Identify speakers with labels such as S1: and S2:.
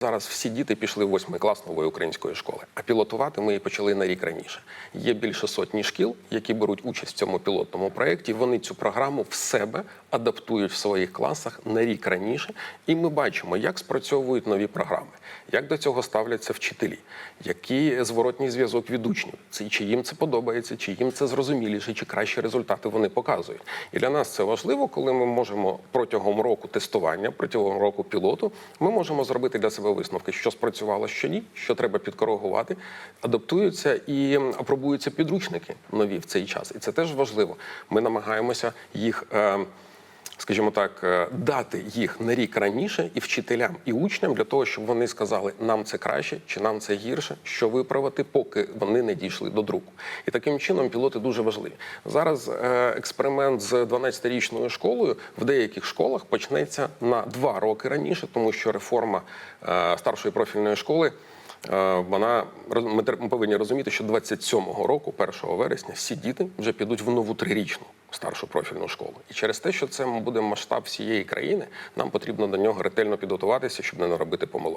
S1: Зараз всі діти пішли в восьмий клас нової української школи, а пілотувати ми її почали на рік раніше. Є більше сотні шкіл, які беруть участь в цьому пілотному проєкті. Вони цю програму в себе адаптують в своїх класах на рік раніше, і ми бачимо, як спрацьовують нові програми, як до цього ставляться вчителі, який зворотній зв'язок від учнів, це чи їм це подобається, чи їм це зрозуміліше, чи кращі результати вони показують. І для нас це важливо, коли ми можемо протягом року тестування, протягом року пілоту, ми можемо зробити для себе висновки, що спрацювало, що ні, що треба підкоригувати, адаптуються і апробуються підручники нові в цей час. І це теж важливо. Ми намагаємося їх. е, Скажімо так, е, дати їх на рік раніше і вчителям, і учням для того, щоб вони сказали, нам це краще чи нам це гірше, що виправити, поки вони не дійшли до друку. І таким чином пілоти дуже важливі. Зараз е, експеримент з 12-річною школою в деяких школах почнеться на два роки раніше, тому що реформа е, старшої профільної школи. Вона ми повинні розуміти, що 27-го року, 1 вересня, всі діти вже підуть в нову трирічну старшу профільну школу. І через те, що це буде масштаб всієї країни, нам потрібно до нього ретельно підготуватися, щоб не наробити помилок.